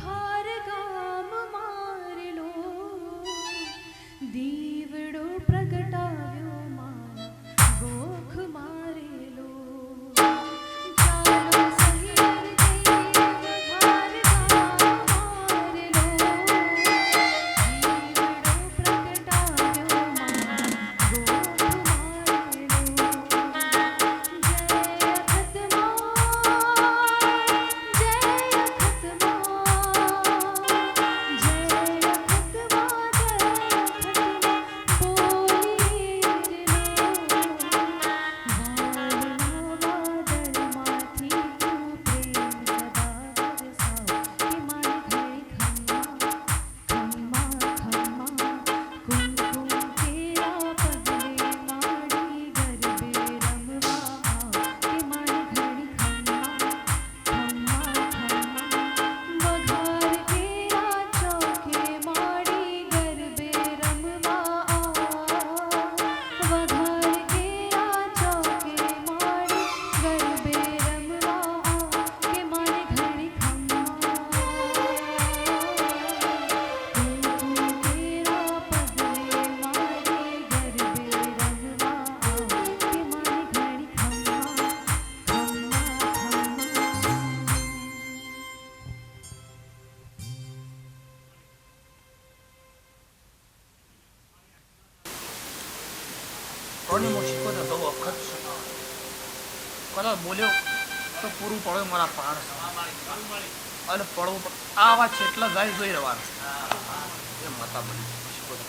ঘর તોની મુસીબત હતો વખત કદાચ બોલ્યો તો પૂરું પડ્યું મારા પાર અને પડવું આ વાત છે, એટલા ગાય જોઈ રહેવાનું એ માતા બની. મુસીબત